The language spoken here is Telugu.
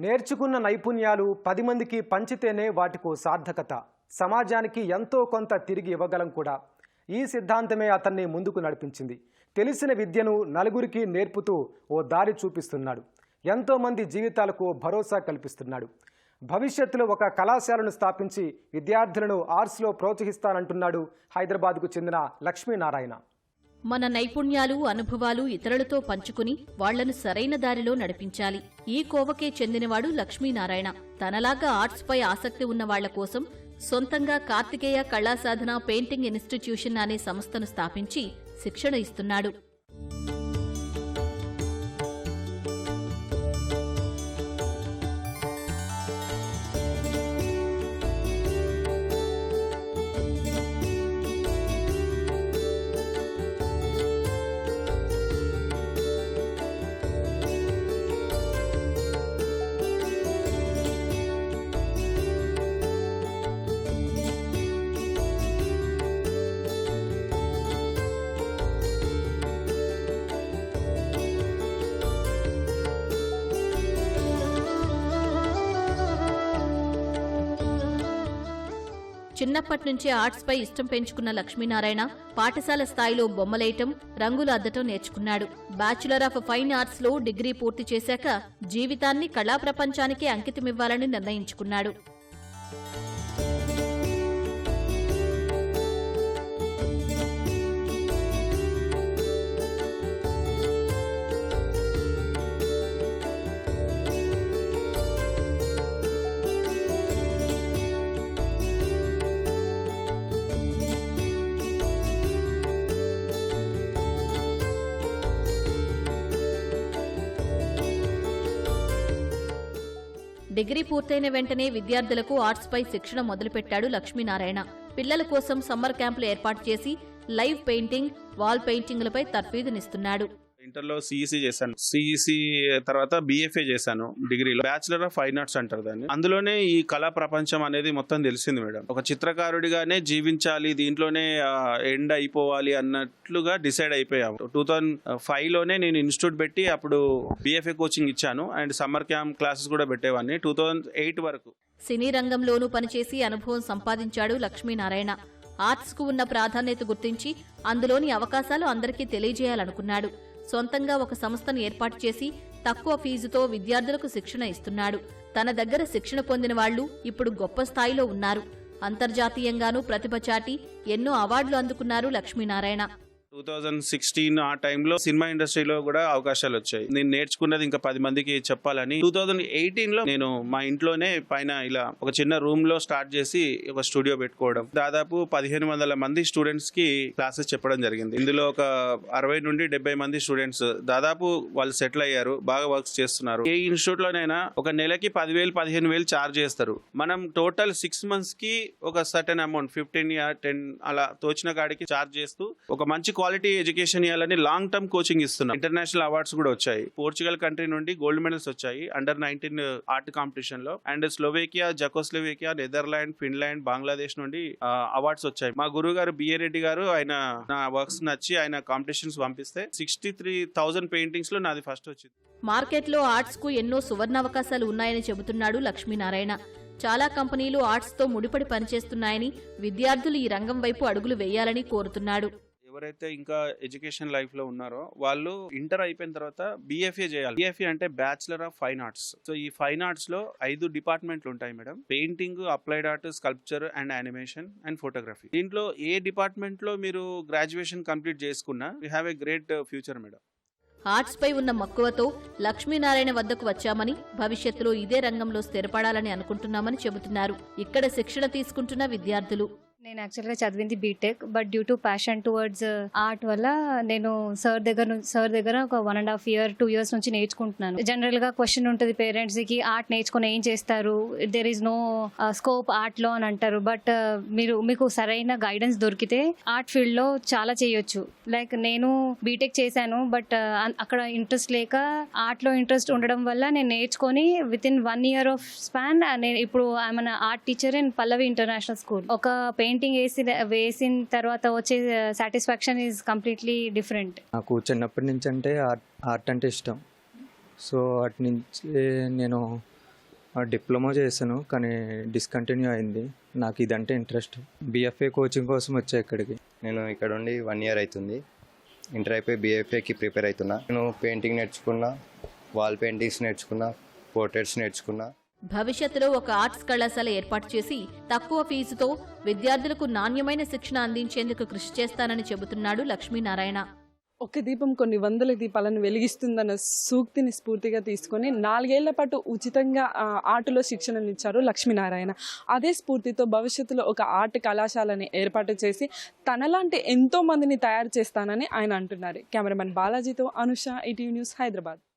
నేర్చుకున్న నైపుణ్యాలు పది మందికి పంచితేనే వాటికు సార్థకత. సమాజానికి ఎంతో కొంత తిరిగి ఇవ్వగలం కూడా. ఈ సిద్ధాంతమే అతన్ని ముందుకు నడిపించింది. తెలిసిన విద్యను నలుగురికి నేర్పుతూ ఓ దారి చూపిస్తున్నాడు. ఎంతోమంది జీవితాలకు భరోసా కల్పిస్తున్నాడు. భవిష్యత్తులో ఒక కళాశాలను స్థాపించి విద్యార్థులను ఆర్ట్స్లో ప్రోత్సహిస్తానంటున్నాడు హైదరాబాద్కు చెందిన లక్ష్మీనారాయణ. మన నైపుణ్యాలు అనుభవాలు ఇతరులతో పంచుకుని వాళ్ళను సరైన దారిలో నడిపించాలి. ఈ కోవకే చెందినవాడు లక్ష్మీనారాయణ. తనలాగా ఆర్ట్స్ పై ఆసక్తి ఉన్న వాళ్ళ కోసం సొంతంగా కార్తికేయ కళాసాధన పెయింటింగ్ ఇన్స్టిట్యూషన్ అనే సంస్థను స్థాపించి శిక్షణ ఇస్తున్నాడు. చిన్నప్పటి నుంచే ఆర్ట్స్ పై ఇష్టం పెంచుకున్న లక్ష్మీనారాయణ పాఠశాల స్థాయిలో బొమ్మలేయటం రంగులు అద్దటం నేర్చుకున్నాడు. బ్యాచులర్ ఆఫ్ ఫైన్ ఆర్ట్స్లో డిగ్రీ పూర్తి చేశాక జీవితాన్ని కళా ప్రపంచానికి అంకితమివ్వాలని నిర్ణయించుకున్నాడు. డిగ్రీ పూర్తయిన వెంటనే విద్యార్థులకు ఆర్ట్స్పై శిక్షణ మొదలుపెట్టాడు లక్ష్మీనారాయణ. పిల్లల కోసం సమ్మర్ క్యాంపులు ఏర్పాటు చేసి లైవ్ పెయింటింగ్ వాల్ పెయింటింగ్లపై తర్ఫీదునిస్తున్నాడు. ఇంటర్లో సిఈసి చేశాను. సిఈసి తర్వాత బిఎఫ్ఏ చేశాను డిగ్రీలో. బ్యాచులర్ ఆఫ్ ఫైన్ ఆర్ట్స్ అంటారు దాన్ని. అందులోనే ఈ కళా ప్రపంచం అనేది మొత్తం తెలిసింది మేడం. ఒక చిత్రకారుడిగానే జీవించాలి దీంట్లోనే ఎండ్ అయిపోవాలి అన్నట్లుగా డిసైడ్ అయిపోయాము. టూ థౌజండ్ ఫైవ్లోనే నేను ఇన్స్టిట్యూట్ పెట్టి అప్పుడు బిఎఫ్ఏ కోచింగ్ ఇచ్చాను. అండ్ సమ్మర్ క్యాంప్ క్లాసెస్ కూడా పెట్టేవాడిని టూ థౌజండ్ ఎయిట్ వరకు. సినీ రంగంలోనూ పనిచేసి అనుభవం సంపాదించాడు లక్ష్మీనారాయణ. ఆర్ట్స్కు ఉన్న ప్రాధాన్యత గుర్తించి అందులోని అవకాశాలు అందరికీ తెలియజేయాలనుకున్నాడు. సొంతంగా ఒక సంస్థను ఏర్పాటు చేసి తక్కువ ఫీజుతో విద్యార్థులకు శిక్షణ ఇస్తున్నాడు. తన దగ్గర శిక్షణ పొందిన వాళ్ళు ఇప్పుడు గొప్ప స్థాయిలో ఉన్నారు. అంతర్జాతీయంగానూ ప్రతిభ చాటి ఎన్నో అవార్డులు అందుకున్నారు లక్ష్మీనారాయణ. టూ థౌజండ్ సిక్స్టీన్ ఆ టైంలో సినిమా ఇండస్ట్రీలో కూడా అవకాశాలు వచ్చాయి. నేను నేర్చుకున్నది ఇంకా పది మందికి చెప్పాలని. టూ థౌజండ్ ఎయిటీన్లో నేను మా ఇంట్లోనే పైన ఇలా ఒక చిన్న రూమ్లో స్టార్ట్ చేసి ఒక స్టూడియో పెట్టుకోవడం. దాదాపు పదిహేను వందల మంది స్టూడెంట్స్కి క్లాసెస్ చెప్పడం జరిగింది. ఇందులో ఒక అరవై నుండి డెబ్బై మంది స్టూడెంట్స్. దాదాపు వాళ్ళు సెటిల్ అయ్యారు బాగా వర్క్స్ చేస్తున్నారు. ఏ ఇన్స్టిట్యూట్ లోనైనా ఒక నెలకి పదివేలు పదిహేను వేలు చార్జ్ చేస్తారు. మనం టోటల్ సిక్స్ మంత్స్కి ఒక సర్టెన్ అమౌంట్ ఫిఫ్టీన్ టెన్ అలా తోచిన కాడికి చార్జ్ చేస్తూ ఒక మంచి క్వాలిటీ ఎడ్యుకేషన్ ఇవ్వాలని లాంగ్ టర్మ్ కోచింగ్ ఇస్తున్నాం. ఇంటర్నేషనల్ అవార్డ్స్ కూడా వచ్చాయి. పోర్చుగల్ కంట్రీ నుండి గోల్డ్ మెడల్స్ వచ్చాయి. అండర్ నైన్టీన్ ఆర్ట్ కాంపిటీషన్లో. And Slovakia Czechoslovakia Netherland Finland Bangladesh నుండి అవార్డ్స్ వచ్చాయి. మా గురువు గారు బిఏ రెడ్డి గారు ఆయన నా వర్క్స్ నచ్చి ఆయన కాంపిటీషన్స్ పంపిస్తే సిక్స్టీ త్రీ థౌసండ్ పెయింటింగ్స్లో నాది ఫస్ట్ వచ్చింది. మార్కెట్లో ఆర్ట్స్కు ఎన్నో సువర్ణ అవకాశాలు ఉన్నాయని చెబుతున్నాడు లక్ష్మీనారాయణ. చాలా కంపెనీలు ఆర్ట్స్తో ముడిపడి పనిచేస్తున్నాయని విద్యార్థులు ఈ రంగం వైపు అడుగులు వేయాలని కోరుతున్నాడు. ఎవరైతే ఇంకా ఎడ్యుకేషన్ లైఫ్లో ఉన్నారో వాళ్ళు ఇంటర్ అయిపోయిన తర్వాత బిఎఫ్ఏ చేయాలి. బిఎఫ్ఏ అంటే bachelor of fine arts so ఈ ఫైన్ ఆర్ట్స్లో ఐదు డిపార్ట్మెంట్లు ఉంటాయి madam. Painting applied art sculpture and animation and photography దీంట్లో ఏ డిపార్ట్మెంట్లో మీరు గ్రాడ్యుయేషన్ కంప్లీట్ చేసుకున్నా you have a great future madam. Arts పై ఉన్న మక్కువతో లక్ష్మీనారాయణ వద్దకు వచ్చామని భవిష్యత్తులో ఇదే రంగంలో స్థిరపడాలని అనుకుంటున్నామని చెబుతున్నారు. ఇక్కడ శిక్షణ తీసుకుంటున్న విద్యార్థులు. నేను యాక్చువల్గా చదివింది BTech but due to passion towards art వల్ల నేను సార్ దగ్గర నుంచి సార్ దగ్గర ఒక one and half year two years నుంచి నేర్చుకుంటున్నాను. జనరల్గా క్వశ్చన్ ఉంటుంది పేరెంట్స్కి ఆర్ట్ నేర్చుకుని ఏం చేస్తారు? దెర్ ఈస్ నో స్కోప్ ఆర్ట్లో అని అంటారు. బట్ uh, మీరు మీకు సరైన గైడెన్స్ దొరికితే ఆర్ట్ ఫీల్డ్లో చాలా చేయొచ్చు. లైక్ నేను బీటెక్ చేశాను బట్ uh, అక్కడ ఇంట్రెస్ట్ లేక ఆర్ట్లో ఇంట్రెస్ట్ ఉండడం వల్ల నేను నేర్చుకొని with in one year of span నేను ఇప్పుడు I'm art teacher in Pallavi international school ఒక పెయింటింగ్ వేసి వేసిన తర్వాత వచ్చే సాటిస్ఫాక్షన్ ఈజ్ కంప్లీట్లీ డిఫరెంట్ నాకు చిన్నప్పటి నుంచి అంటే ఆర్ట్ ఆర్ట్ అంటే ఇష్టం. సో అటు నుంచి నేను డిప్లొమా చేశాను కానీ డిస్కంటిన్యూ అయింది. నాకు ఇదంటే ఇంట్రెస్ట్. బిఎఫ్ఏ కోచింగ్ కోసం వచ్చా ఇక్కడికి? నేను ఇక్కడ ఉండి వన్ ఇయర్ అవుతుంది ఇంటర్ అయిపోయి బీఎఫ్ఏకి ప్రిపేర్ అవుతున్నా. నేను పెయింటింగ్ నేర్చుకున్నా వాల్ పెయింటింగ్స్ నేర్చుకున్నా పోర్ట్రేట్స్ నేర్చుకున్నా. భవిష్యత్తులో ఒక ఆర్ట్స్ కళాశాల ఏర్పాటు చేసి తక్కువ ఫీజుతో విద్యార్థులకు నాణ్యమైన శిక్షణ అందించేందుకు కృషి చేస్తానని చెబుతున్నాడు లక్ష్మీనారాయణ. ఒక దీపం కొన్ని వందల దీపాలను వెలిగిస్తుందన్న సూక్తిని స్ఫూర్తిగా తీసుకొని నాలుగేళ్ళ పాటు ఉచితంగా ఆటలో శిక్షణను శిక్షణనిచ్చారు లక్ష్మీనారాయణ. అదే స్ఫూర్తితో భవిష్యత్తులో ఒక ఆర్ట్ కళాశాలని ఏర్పాటు చేసి తనలాంటి ఎంతో మందిని తయారు చేస్తానని ఆయన అంటున్నారు. కెమెరామెన్ బాలాజీతో అనుష ఈటీవీ న్యూస్ హైదరాబాద్.